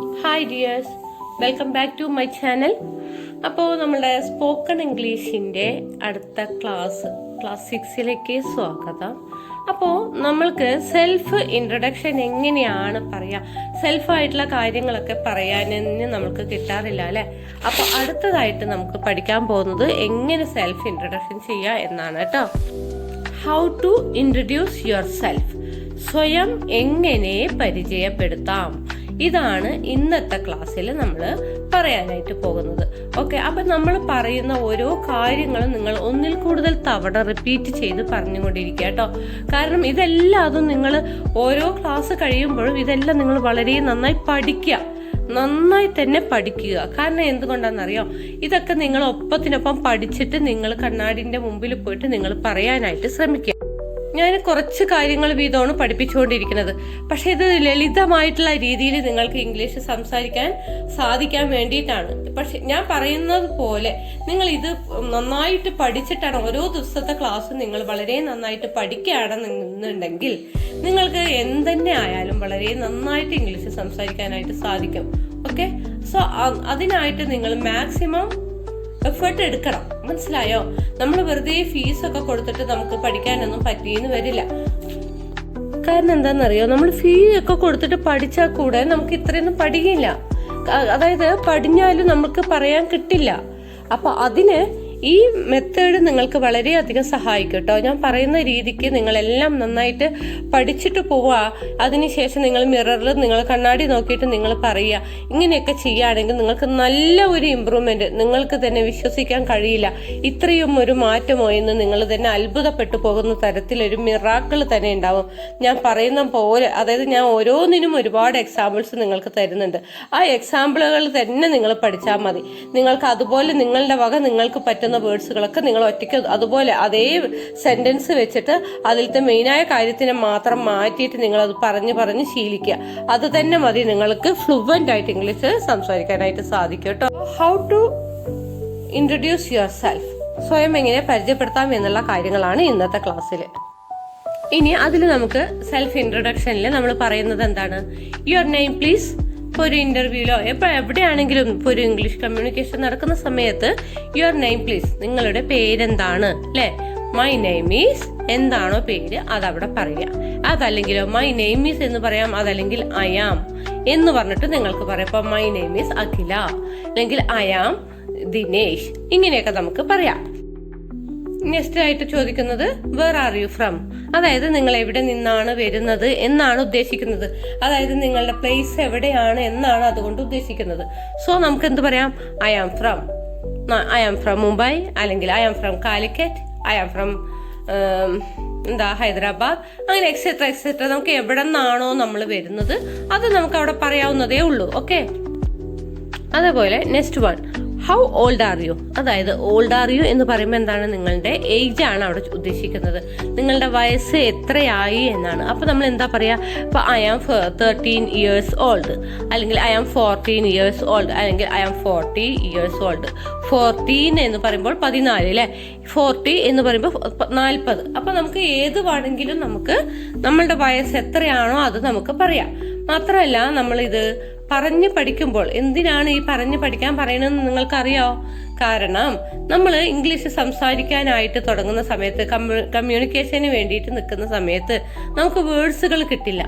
Hi dears welcome back to my channel അപ്പോൾ നമ്മുടെ spoken ഇംഗ്ലീഷിന്റെ അടുത്ത ക്ലാസ് ക്ലാസ് സിക്സിലേക്ക് സ്വാഗതം. അപ്പോൾ നമ്മൾക്ക് സെൽഫ് ഇൻട്രൊഡക്ഷൻ എങ്ങനെയാണ് പറയുക സെൽഫായിട്ടുള്ള കാര്യങ്ങളൊക്കെ പറയാനെന്ന് നമുക്ക് കിട്ടാറില്ല അല്ലേ? അപ്പോൾ അടുത്തതായിട്ട് നമുക്ക് പഠിക്കാൻ പോകുന്നത് എങ്ങനെ സെൽഫ് ഇൻട്രൊഡക്ഷൻ ചെയ്യുക എന്നാണ് കേട്ടോ. How to introduce yourself സ്വയം എങ്ങനെ പരിചയപ്പെടുത്താം. ഇതാണ് ഇന്നത്തെ ക്ലാസ്സിൽ നമ്മൾ പറയാനായിട്ട് പോകുന്നത്. ഓക്കെ അപ്പം നമ്മൾ പറയുന്ന ഓരോ കാര്യങ്ങളും നിങ്ങൾ ഒന്നിൽ കൂടുതൽ തവണ റിപ്പീറ്റ് ചെയ്ത് പറഞ്ഞുകൊണ്ടിരിക്കുക കേട്ടോ. കാരണം ഇതെല്ലാം അതും നിങ്ങൾ ഓരോ ക്ലാസ് കഴിയുമ്പോഴും ഇതെല്ലാം നിങ്ങൾ വളരെ നന്നായി പഠിക്കുക. നന്നായി തന്നെ പഠിക്കുക. കാരണം എന്തുകൊണ്ടാണെന്നറിയോ? ഇതൊക്കെ നിങ്ങൾ ഒപ്പത്തിനൊപ്പം പഠിച്ചിട്ട് നിങ്ങൾ കണ്ണാടിന്റെ മുമ്പിൽ പോയിട്ട് നിങ്ങൾ പറയാനായിട്ട് ശ്രമിക്കുക. ഞാൻ കുറച്ച് കാര്യങ്ങൾ വീതമാണ് പഠിപ്പിച്ചുകൊണ്ടിരിക്കുന്നത്. പക്ഷെ ഇത് ലളിതമായിട്ടുള്ള രീതിയിൽ നിങ്ങൾക്ക് ഇംഗ്ലീഷ് സംസാരിക്കാൻ സാധിക്കാൻ വേണ്ടിയിട്ടാണ്. പക്ഷെ ഞാൻ പറയുന്നത് പോലെ നിങ്ങൾ ഇത് നന്നായിട്ട് പഠിച്ചിട്ടാണ് ഓരോ ദിവസത്തെ ക്ലാസ് നിങ്ങൾ വളരെ നന്നായിട്ട് പഠിക്കുകയാണെന്നുണ്ടെങ്കിൽ നിങ്ങൾക്ക് എന്തെന്നെ ആയാലും വളരെ നന്നായിട്ട് ഇംഗ്ലീഷ് സംസാരിക്കാനായിട്ട് സാധിക്കും. ഓക്കെ? സോ അതിനായിട്ട് നിങ്ങൾ മാക്സിമം എഫേർട്ട് എടുക്കണം. മനസ്സിലായോ? നമ്മൾ വെറുതെ ഫീസ് ഒക്കെ കൊടുത്തിട്ട് നമുക്ക് പഠിക്കാനൊന്നും പറ്റിയെന്ന് വരില്ല. കാരണം എന്താണെന്നറിയോ? നമ്മൾ ഫീ ഒക്കെ കൊടുത്തിട്ട് പഠിച്ചാൽ കൂടെ നമുക്ക് ഇത്രയൊന്നും പഠിക്കില്ല അതായത് പഠിഞ്ഞാലും നമുക്ക് പറയാൻ കിട്ടില്ല. അപ്പൊ അതിന് ഈ മെത്തേഡ് നിങ്ങൾക്ക് വളരെയധികം സഹായിക്കും കേട്ടോ. ഞാൻ പറയുന്ന രീതിക്ക് നിങ്ങളെല്ലാം നന്നായിട്ട് പഠിച്ചിട്ട് പോവുക. അതിനുശേഷം നിങ്ങൾ മിററിൽ നിങ്ങൾ കണ്ണാടി നോക്കിയിട്ട് നിങ്ങൾ പറയുക. ഇങ്ങനെയൊക്കെ ചെയ്യുകയാണെങ്കിൽ നിങ്ങൾക്ക് നല്ല ഒരു ഇമ്പ്രൂവ്മെന്റ് നിങ്ങൾക്ക് തന്നെ വിശ്വസിക്കാൻ കഴിയില്ല. ഇത്രയും ഒരു മാറ്റമോ എന്ന് നിങ്ങൾ തന്നെ അത്ഭുതപ്പെട്ടു പോകുന്ന തരത്തിലൊരു മിറാക്കിൾ തന്നെ ഉണ്ടാവും. ഞാൻ പറയുന്ന പോലെ അതായത് ഞാൻ ഓരോന്നിനും ഒരുപാട് എക്സാമ്പിൾസ് നിങ്ങൾക്ക് തരുന്നുണ്ട്. ആ എക്സാമ്പിളുകൾ തന്നെ നിങ്ങൾ പഠിച്ചാൽ മതി. നിങ്ങൾക്ക് അതുപോലെ നിങ്ങളുടെ വക നിങ്ങൾക്ക് പറ്റുന്ന വേർഡ്സുകളൊക്കെ നിങ്ങൾ ഒറ്റയ്ക്ക് അതുപോലെ അതേ സെന്റൻസ് വെച്ചിട്ട് അതിലത്തെ മെയിനായ കാര്യത്തിനെ മാത്രം മാറ്റിയിട്ട് നിങ്ങൾ അത് പറഞ്ഞു പറഞ്ഞ് ശീലിക്കുക. അത് തന്നെ മതി നിങ്ങൾക്ക് ഫ്ലുവന്റ് ആയിട്ട് ഇംഗ്ലീഷ് സംസാരിക്കാനായിട്ട് സാധിക്കും കേട്ടോ. How to introduce yourself സ്വയം എങ്ങനെ പരിചയപ്പെടുത്താം എന്നുള്ള കാര്യങ്ങളാണ് ഇന്നത്തെ ക്ലാസ്സിൽ ഇനി അതിൽ നമുക്ക് സെൽഫ് ഇൻട്രൊഡക്ഷനിൽ നമ്മൾ പറയുന്നത് എന്താണ്? യുവർ നെയിം പ്ലീസ് ഇപ്പോൾ ഒരു ഇന്റർവ്യൂലോ എപ്പോൾ എവിടെയാണെങ്കിലും ഇപ്പോൾ ഒരു ഇംഗ്ലീഷ് കമ്മ്യൂണിക്കേഷൻ നടക്കുന്ന സമയത്ത് യുവർ നെയിം പ്ലീസ് നിങ്ങളുടെ പേരെന്താണ്? അല്ലേ മൈ നെയിം ഈസ് എന്താണോ പേര് അതവിടെ പറയുക. അതല്ലെങ്കിലോ മൈ നെയിം ഈസ് എന്ന് പറയാം അതല്ലെങ്കിൽ ഐ ആം എന്ന് പറഞ്ഞിട്ട് നിങ്ങൾക്ക് പറയാം. ഇപ്പം മൈ നെയിം ഈസ് അഖില അല്ലെങ്കിൽ ഐ ആം ദിനേഷ് ഇങ്ങനെയൊക്കെ നമുക്ക് പറയാം. നെക്സ്റ്റ് ആയിട്ട് ചോദിക്കുന്നത് വേർ ആർ യു ഫ്രം അതായത് നിങ്ങൾ എവിടെ നിന്നാണ് വരുന്നത് എന്നാണ് ഉദ്ദേശിക്കുന്നത്. അതായത് നിങ്ങളുടെ പ്ലേസ് എവിടെയാണ് എന്നാണ് അതുകൊണ്ട് ഉദ്ദേശിക്കുന്നത്. സോ നമുക്ക് എന്ത് പറയാം? I am from I am from Mumbai അല്ലെങ്കിൽ I am from Calicut I am from എന്താ ഹൈദരാബാദ് അങ്ങനെ എക്സെട്ര എക്സെട്ര നമുക്ക് എവിടെ നിന്നാണോ നമ്മൾ വരുന്നത്. അത് നമുക്ക് അവിടെ പറയാവുന്നതേ ഉള്ളൂ. ഓക്കെ അതേപോലെ next one how old are you അതായത് ഓൾഡ് ആർ യു എന്ന് പറയുമ്പോൾ എന്താണ്? നിങ്ങളുടെ ഏജ് ആണ് അവിടെ ഉദ്ദേശിക്കുന്നത്. നിങ്ങളുടെ വയസ്സ് എത്രയായി എന്നാണ്. അപ്പോൾ നമ്മൾ എന്താ പറയുക ഇപ്പോൾ I am thirteen years old അല്ലെങ്കിൽ I am fourteen years old അല്ലെങ്കിൽ I am forty years old fourteen എന്ന് പറയുമ്പോൾ പതിനാല് അല്ലേ ഫോർട്ടി എന്ന് പറയുമ്പോൾ നാൽപ്പത് അപ്പോൾ നമുക്ക് ഏത് വേണമെങ്കിലും നമുക്ക് നമ്മളുടെ വയസ്സ് എത്രയാണോ അത് നമുക്ക് പറയാം. മാത്രമല്ല നമ്മളിത് പറഞ്ഞ് പഠിക്കുമ്പോൾ എന്തിനാണ് ഈ പറഞ്ഞ് പഠിക്കാൻ പറയണമെന്ന് നിങ്ങൾക്കറിയോ? കാരണം നമ്മൾ ഇംഗ്ലീഷ് സംസാരിക്കാനായിട്ട് തുടങ്ങുന്ന സമയത്ത് കമ്മ്യൂണിക്കേഷന് വേണ്ടിയിട്ട് നിൽക്കുന്ന സമയത്ത് നമുക്ക് വേർഡ്സുകൾ കിട്ടില്ല.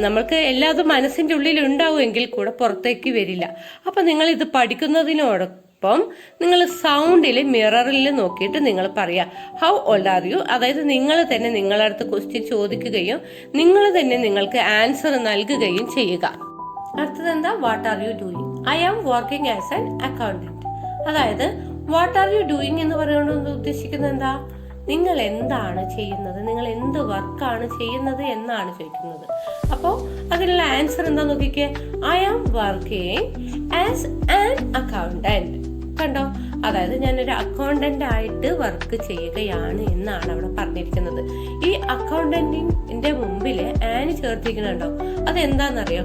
നമ്മൾക്ക് എല്ലാതും മനസ്സിന്റെ ഉള്ളിൽ ഉണ്ടാവുമെങ്കിൽ കൂടെ പുറത്തേക്ക് വരില്ല. അപ്പൊ നിങ്ങൾ ഇത് പഠിക്കുന്നതിനോടൊപ്പം നിങ്ങൾ സൗണ്ടിൽ മിററിൽ നോക്കിയിട്ട് നിങ്ങൾ പറയാ ഹൗ ഓൾഡ് ആർ യു അതായത് നിങ്ങൾ തന്നെ നിങ്ങളുടെ അടുത്ത് ക്വസ്റ്റ്യൻ ചോദിക്കുകയും നിങ്ങൾ തന്നെ നിങ്ങൾക്ക് ആൻസർ നൽകുകയും ചെയ്യുക. അടുത്തത് എന്താ what are you doing I am working as an accountant അതായത് വാട്ട് ആർ യു ഡൂയിങ് എന്ന് പറയുന്നത് ഉദ്ദേശിക്കുന്നത് എന്താ? നിങ്ങൾ എന്താണ് ചെയ്യുന്നത്? നിങ്ങൾ എന്ത് വർക്കാണ് ചെയ്യുന്നത് എന്നാണ് ചോദിക്കുന്നത്. അപ്പോൾ അതിനുള്ള ആൻസർ എന്താ നോക്കിക്കേ? I am working as an accountant കണ്ടോ? അതായത് ഞാനൊരു അക്കൗണ്ടന്റ് ആയിട്ട് വർക്ക് ചെയ്യുകയാണ് എന്നാണ് അവിടെ പറഞ്ഞിരിക്കുന്നത്. ഈ അക്കൗണ്ടന്റിന്റെ മുമ്പിൽ ആന് ചേർത്തിരിക്കുന്നുണ്ടോ? അതെന്താണെന്നറിയോ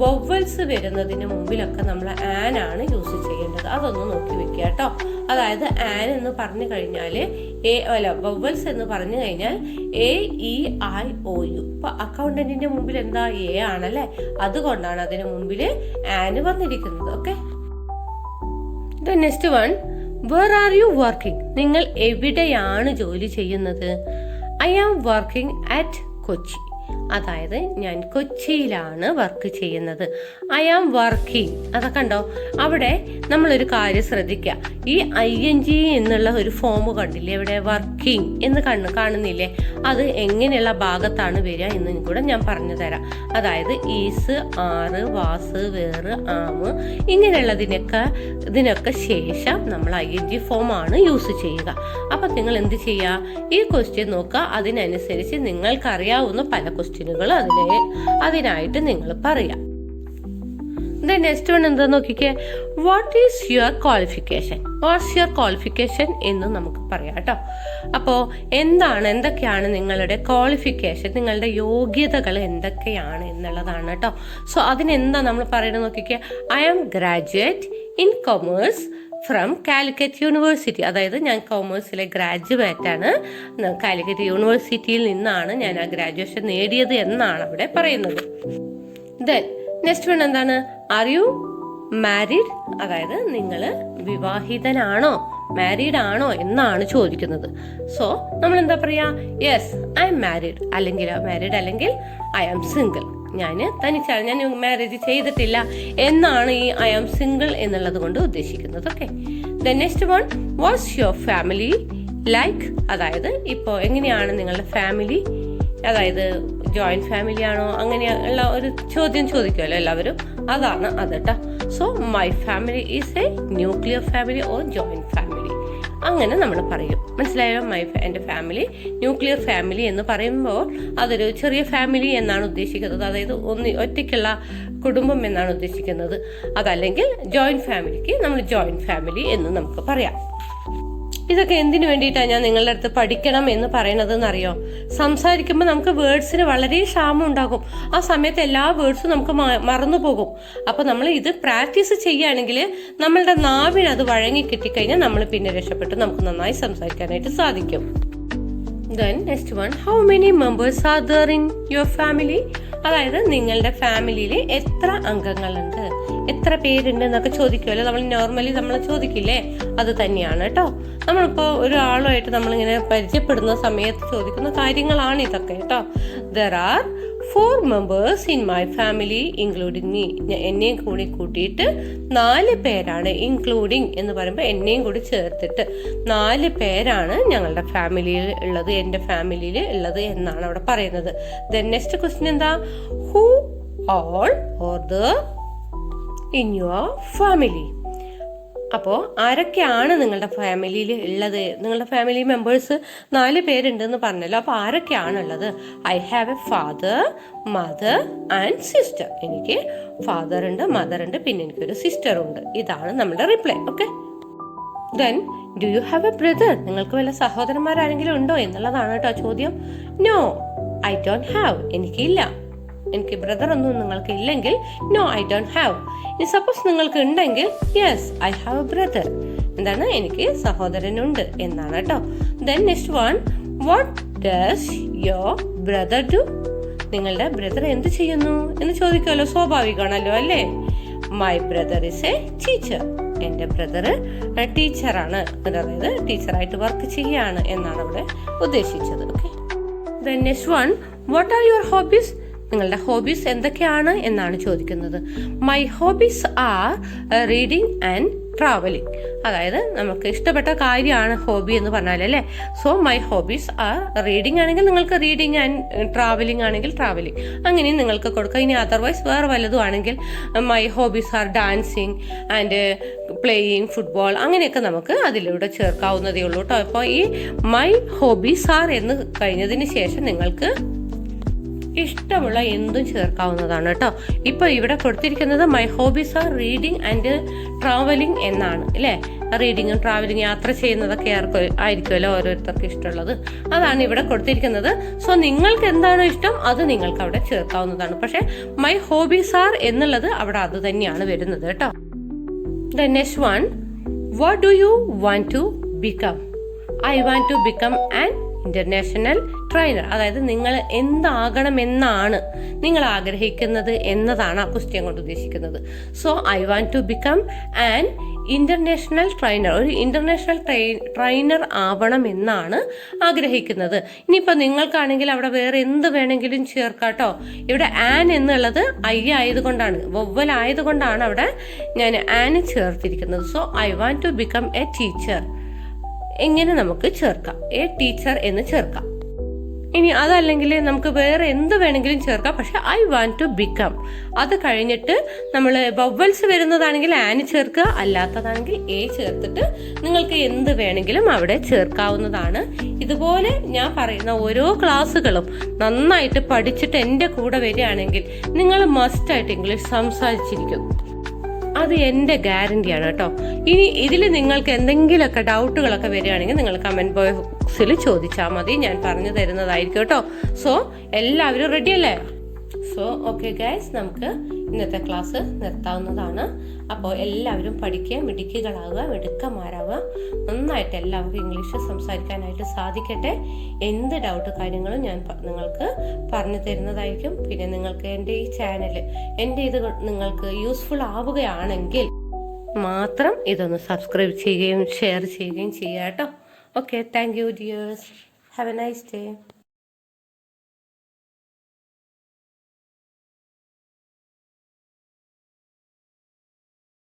വൊവൽസ് വരുന്നതിന് മുമ്പിലൊക്കെ നമ്മൾ ആൻ ആണ് യൂസ് ചെയ്യേണ്ടത്. അതൊന്ന് നോക്കി വെക്കുക കേട്ടോ. അതായത് ആൻ എന്ന് പറഞ്ഞു കഴിഞ്ഞാൽ എ അല്ല വവൽസ് എന്ന് പറഞ്ഞു കഴിഞ്ഞാൽ A E I O U ഇപ്പൊ അക്കൗണ്ടന്റിന്റെ മുമ്പിൽ എന്താ എ ആണല്ലേ? അതുകൊണ്ടാണ് അതിന് മുമ്പിൽ ആന് വന്നിരിക്കുന്നത്. Okay next one where are you working നിങ്ങൾ എവിടെയാണ് ജോലി ചെയ്യുന്നത്? I am working at Kochi അതായത് ഞാൻ കൊച്ചിയിലാണ് വർക്ക് ചെയ്യുന്നത്. ഐ ആം വർക്കിംഗ് അതൊക്കെ ഉണ്ടോ? അവിടെ നമ്മളൊരു കാര്യം ശ്രദ്ധിക്കുക ഈ ഐ എൻ ജി എന്നുള്ള ഒരു ഫോം കണ്ടില്ലേ? ഇവിടെ വർക്കിംഗ് എന്ന് കണ്ണ് കാണുന്നില്ലേ? അത് എങ്ങനെയുള്ള ഭാഗത്താണ് വരിക എന്ന് കൂടെ ഞാൻ പറഞ്ഞു തരാം. അതായത് ഈസ് ആറ് വാസ് വേറ് ആമ് ഇങ്ങനെയുള്ളതിനൊക്കെ ഇതിനൊക്കെ ശേഷം നമ്മൾ ഐ എൻ ജി ഫോം ആണ് യൂസ് ചെയ്യുക. അപ്പം നിങ്ങൾ എന്ത് ചെയ്യുക? ഈ ക്വസ്റ്റ്യൻ നോക്കുക. അതിനനുസരിച്ച് നിങ്ങൾക്കറിയാവുന്ന പല ക്വസ്റ്റ്യനുകൾ അതിനെ അതിനായിട്ട് നിങ്ങൾ പറയാം. നെക്സ്റ്റ് വൺ എന്താ നോക്കിക്കേ? What is your qualification what's your qualification എന്ന് നമുക്ക് പറയാം കേട്ടോ. അപ്പോൾ എന്താണ് എന്തൊക്കെയാണ് നിങ്ങളുടെ ക്വാളിഫിക്കേഷൻ നിങ്ങളുടെ യോഗ്യതകൾ എന്തൊക്കെയാണ് എന്നുള്ളതാണ് കേട്ടോ. സോ അതിനെന്താ നമ്മൾ പറയുന്നത് നോക്കിക്കേ? I am graduate in commerce from Calicut university അതായത് ഞാൻ കോമേഴ്സിലെ ഗ്രാജുവേറ്റ് ആണ്. കാലിക്കറ്റ് യൂണിവേഴ്സിറ്റിയിൽ നിന്നാണ് ഞാൻ ആ ഗ്രാജുവേഷൻ നേടിയത് എന്നാണ് അവിടെ പറയുന്നത്. ദെൻ നെക്സ്റ്റ് വൺ എന്താണ്? ആർ യു മാരീഡ് അതായത് നിങ്ങൾ വിവാഹിതനാണോ? മാരീഡ് ആണോ എന്നാണ് ചോദിക്കുന്നത്. സോ നമ്മൾ എന്താ പറയാ? യെസ് ഐ എം മാരീഡ് അല്ലെങ്കിൽ മാരീഡ് അല്ലെങ്കിൽ ഐ ആം സിംഗിൾ ഞാൻ തനിച്ചാണ് ഞാൻ മാരേജ് ചെയ്തിട്ടില്ല എന്നാണ് ഈ ഐ ആം സിംഗിൾ എന്നുള്ളത് കൊണ്ട് ഉദ്ദേശിക്കുന്നത് okay the next one what's your family like അതായത് ഇപ്പോൾ എങ്ങനെയാണ് നിങ്ങളുടെ ഫാമിലി അതായത് ജോയിന്റ് ഫാമിലി ആണോ? അങ്ങനെയുള്ള ഒരു ചോദ്യം ചോദിക്കുമല്ലോ എല്ലാവരും. അതാണ് അത് കേട്ടോ so my family is a nuclear family or joint family അങ്ങനെ നമ്മൾ പറയും. മനസ്സിലായോ? മൈ എന്റെ ഫാമിലി ന്യൂക്ലിയർ ഫാമിലി എന്ന് പറയുമ്പോൾ അതൊരു ചെറിയ ഫാമിലി എന്നാണ് ഉദ്ദേശിക്കുന്നത്. അതായത് ഒന്ന് ഒറ്റയ്ക്കുള്ള കുടുംബം എന്നാണ് ഉദ്ദേശിക്കുന്നത്. അതല്ലെങ്കിൽ ജോയിന്റ് ഫാമിലിക്ക് നമ്മൾ ജോയിന്റ് ഫാമിലി എന്ന് നമുക്ക് പറയാം. ഇതൊക്കെ എന്തിനു വേണ്ടിയിട്ടാണ് ഞാൻ നിങ്ങളുടെ അടുത്ത് പഠിക്കണം എന്ന് പറയണത് എന്നറിയോ സംസാരിക്കുമ്പോൾ നമുക്ക് വേർഡ്സിന് വളരെ ക്ഷാമം ഉണ്ടാകും. ആ സമയത്ത് എല്ലാ വേർഡ്സും നമുക്ക് മറന്നു പോകും. അപ്പൊ നമ്മൾ ഇത് പ്രാക്ടീസ് ചെയ്യുകയാണെങ്കിൽ നമ്മളുടെ നാവിന് അത് വഴങ്ങി കിട്ടിക്കഴിഞ്ഞാൽ നമ്മൾ പിന്നെ രക്ഷപ്പെട്ട് നമുക്ക് നന്നായി സംസാരിക്കാനായിട്ട് സാധിക്കും. Then next one how many members are there in your family അതായത് നിങ്ങളുടെ ഫാമിലിയിൽ എത്ര അംഗങ്ങളുണ്ട്? എത്ര പേരുണ്ട് എന്നൊക്കെ ചോദിക്കുമല്ലോ നമ്മൾ നോർമലി നമ്മൾ ചോദിക്കില്ലേ? അത് തന്നെയാണ് കേട്ടോ. നമ്മളിപ്പോൾ ഒരാളുമായിട്ട് നമ്മളിങ്ങനെ പരിചയപ്പെടുന്ന സമയത്ത് ചോദിക്കുന്ന കാര്യങ്ങളാണ് ഇതൊക്കെ കേട്ടോ. There are four members in my family including me എന്നെയും കൂടി കൂട്ടിയിട്ട് നാല് പേരാണ് ഇൻക്ലൂഡിങ് എന്ന് പറയുമ്പോൾ എന്നെയും കൂടി ചേർത്തിട്ട് നാല് പേരാണ് ഞങ്ങളുടെ ഫാമിലിയിൽ ഉള്ളത് എന്റെ ഫാമിലിയിൽ ഉള്ളത് എന്നാണ് അവിടെ പറയുന്നത്. ദെൻ നെക്സ്റ്റ് ക്വസ്റ്റ്യൻ എന്താ? Who all are there in your family അപ്പോൾ ആരൊക്കെയാണ് നിങ്ങളുടെ ഫാമിലിയിൽ ഉള്ളത്? നിങ്ങളുടെ ഫാമിലി മെമ്പേഴ്സ് നാല് പേരുണ്ടെന്ന് പറഞ്ഞല്ലോ. അപ്പോൾ ആരൊക്കെയാണ് ഉള്ളത് I have a father mother and sister എനിക്ക് ഫാദർ ഉണ്ട് മദർ ഉണ്ട് പിന്നെ എനിക്കൊരു സിസ്റ്റർ ഉണ്ട്. ഇതാണ് നമ്മുടെ reply okay then do you have a brother നിങ്ങൾക്ക് വല്ല സഹോദരന്മാരാരെങ്കിലും ഉണ്ടോ എന്നുള്ളതാണ് കേട്ടോ ചോദ്യം. നോ ഐ ഡോണ്ട് ഹാവ് എനിക്കില്ല. എനിക്ക് ബ്രദർ ഒന്നും നിങ്ങൾക്ക് ഇല്ലെങ്കിൽ നോ ഐ ഡോണ്ട് ഹാവ് ഇനി സപ്പോസ് നിങ്ങൾക്ക് ഉണ്ടെങ്കിൽ yes I have a brother എന്താണ്? എനിക്ക് സഹോദരനുണ്ട് എന്നാണ് കേട്ടോ. Then next one what does your brother do നിങ്ങളുടെ ബ്രദർ എന്ത് ചെയ്യുന്നു? എന്ന് ചോദിക്കുമല്ലോ സ്വാഭാവികമാണല്ലോ അല്ലേ? My brother is a teacher എന്റെ ബ്രദർ ടീച്ചറാണ് അതായത് ടീച്ചറായിട്ട് വർക്ക് ചെയ്യാണ് എന്നാണ് അവിടെ ഉദ്ദേശിച്ചത്. Okay then next one what are your hobbies നിങ്ങളുടെ ഹോബീസ് എന്തൊക്കെയാണ് എന്നാണ് ചോദിക്കുന്നത്. My hobbies are reading and travelling അതായത് നമുക്ക് ഇഷ്ടപ്പെട്ട കാര്യമാണ് ഹോബി എന്ന് പറഞ്ഞാൽ അല്ലേ? So my hobbies are reading ആണെങ്കിൽ നിങ്ങൾക്ക് റീഡിങ് ആൻഡ് ട്രാവലിംഗ് ആണെങ്കിൽ ട്രാവലിംഗ് അങ്ങനെയും നിങ്ങൾക്ക് കൊടുക്കാം. ഇനി അതർവൈസ് വേറെ വല്ലതും ആണെങ്കിൽ my hobbies are dancing and playing football അങ്ങനെയൊക്കെ നമുക്ക് അതിലൂടെ ചേർക്കാവുന്നതേ ഉള്ളൂ കേട്ടോ. അപ്പോൾ ഈ മൈ ഹോബീസ് ആർ എന്ന് കഴിഞ്ഞതിന് ശേഷം നിങ്ങൾക്ക് ഇഷ്ടമുള്ള എന്തും ചേർക്കാവുന്നതാണ് കേട്ടോ. ഇപ്പൊ ഇവിടെ കൊടുത്തിരിക്കുന്നത് my hobbies are reading and travelling എന്നാണ് അല്ലേ? റീഡിങ്ങും ട്രാവലിംഗ് യാത്ര ചെയ്യുന്നതൊക്കെ ആയിരിക്കുമല്ലോ ഓരോരുത്തർക്ക് ഇഷ്ടമുള്ളത്. അതാണ് ഇവിടെ കൊടുത്തിരിക്കുന്നത്. സോ നിങ്ങൾക്ക് എന്താണോ ഇഷ്ടം അത് നിങ്ങൾക്ക് അവിടെ ചേർക്കാവുന്നതാണ്. പക്ഷെ മൈ ഹോബീസ് ആർ എന്നുള്ളത് അവിടെ അത് തന്നെയാണ് വരുന്നത് കേട്ടോ. The next one what do you want to become I want to become an international trainer അതായത് നിങ്ങൾ എന്താകണമെന്നാണ് നിങ്ങൾ ആഗ്രഹിക്കുന്നത് എന്നതാണ് ആ ക്വസ്റ്റ്യൻ കൊണ്ട് ഉദ്ദേശിക്കുന്നത്. So I want to become an international trainer ഒരു ഇന്റർനാഷണൽ ട്രെയിനർ ആവണം എന്നാണ് ആഗ്രഹിക്കുന്നത്. ഇനിയിപ്പോൾ നിങ്ങൾക്കാണെങ്കിൽ അവിടെ വേറെ എന്ത് വേണമെങ്കിലും ചേർക്കാട്ടോ. ഇവിടെ ആൻ എന്നുള്ളത് ഐ ആയതുകൊണ്ടാണ്. വൊവ്വൽ ആയതുകൊണ്ടാണ് അവിടെ ഞാൻ ആൻ ചേർത്തിരിക്കുന്നത്. So I want to become a teacher എങ്ങനെ നമുക്ക് ചേർക്കാം? എ ടീച്ചർ എന്ന് ചേർക്കാം. ഇനി അതല്ലെങ്കിൽ നമുക്ക് വേറെ എന്ത് വേണമെങ്കിലും ചേർക്കാം. പക്ഷെ ഐ വാണ്ട് ടു ബിക്കം അത് കഴിഞ്ഞിട്ട് നമ്മൾ ബവൽസ് വരുന്നതാണെങ്കിൽ ആന് ചേർക്കുക അല്ലാത്തതാണെങ്കിൽ എ ചേർത്തിട്ട് നിങ്ങൾക്ക് എന്ത് വേണമെങ്കിലും അവിടെ ചേർക്കാവുന്നതാണ്. ഇതുപോലെ ഞാൻ പറയുന്ന ഓരോ ക്ലാസ്സുകളും നന്നായിട്ട് പഠിച്ചിട്ട് എന്റെ കൂടെ വരികയാണെങ്കിൽ നിങ്ങൾ മസ്റ്റായിട്ട് ഇംഗ്ലീഷ് സംസാരിച്ചിരിക്കും. അത് എന്റെ ഗ്യാരണ്ടിയാണ് കേട്ടോ. ഇനി ഇതിൽ നിങ്ങൾക്ക് എന്തെങ്കിലുമൊക്കെ ഡൗട്ടുകളൊക്കെ വരികയാണെങ്കിൽ നിങ്ങൾ കമന്റ് ബോക്സിൽ ചോദിച്ചാൽ മതി. ഞാൻ പറഞ്ഞു തരുന്നതായിരിക്കും കേട്ടോ. സോ എല്ലാവരും റെഡി അല്ലേ? സോ ഓക്കെ ഗൈസ് നമുക്ക് ഇന്നത്തെ ക്ലാസ് നിർത്താവുന്നതാണ്. അപ്പോൾ എല്ലാവരും പഠിക്കുക മിടുക്കികളാവുക മിടുക്കന്മാരാവുക. നന്നായിട്ട് എല്ലാവർക്കും ഇംഗ്ലീഷ് സംസാരിക്കാനായിട്ട് സാധിക്കട്ടെ. എന്ത് ഡൗട്ട് കാര്യങ്ങളും ഞാൻ നിങ്ങൾക്ക് പറഞ്ഞു തരുന്നതായിരിക്കും. പിന്നെ നിങ്ങൾക്ക് എന്റെ ഈ ചാനൽ എന്റെ ഇത് നിങ്ങൾക്ക് യൂസ്ഫുൾ ആവുകയാണെങ്കിൽ മാത്രം ഇതൊന്ന് സബ്സ്ക്രൈബ് ചെയ്യുകയും ഷെയർ ചെയ്യുകയും ചെയ്യാം കേട്ടോ. Okay thank you dears have a nice day